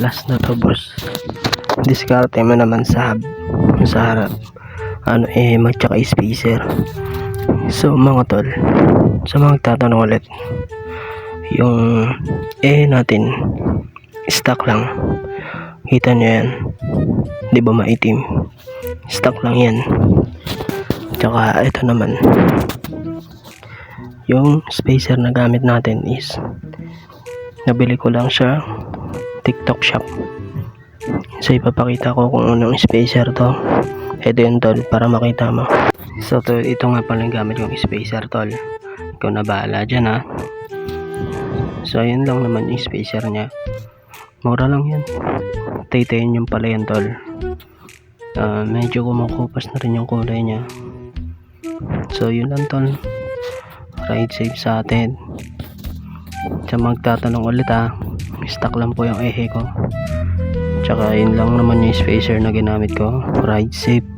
last na to boss. Diskarte mo naman sa hub sa harap. Ano eh magtsaka spacer. So mga tol sa mga tatanong ulit yung eh natin stock lang. Kita nyo yan. Di ba maitim? Stock lang yan. Tsaka ito naman. Yung spacer na gamit natin is nabili ko lang siya tiktok shop. So ipapakita ko kung anong spacer to. Ito yung tol para makita mo. So to, ito nga pala yung gamit yung spacer tol. Ikaw na bahala dyan ha? So ayun lang naman yung spacer nya mura lang yan taytayin yung pala yan tol. Ah, medyo kumukupas na rin yung kulay nya so yun lang tol. Ride safe sa atin. Sa magtatanong ulit ha stock lang po yung ehe ko. Tsaka yun lang naman yung spacer na ginamit ko. Ride safe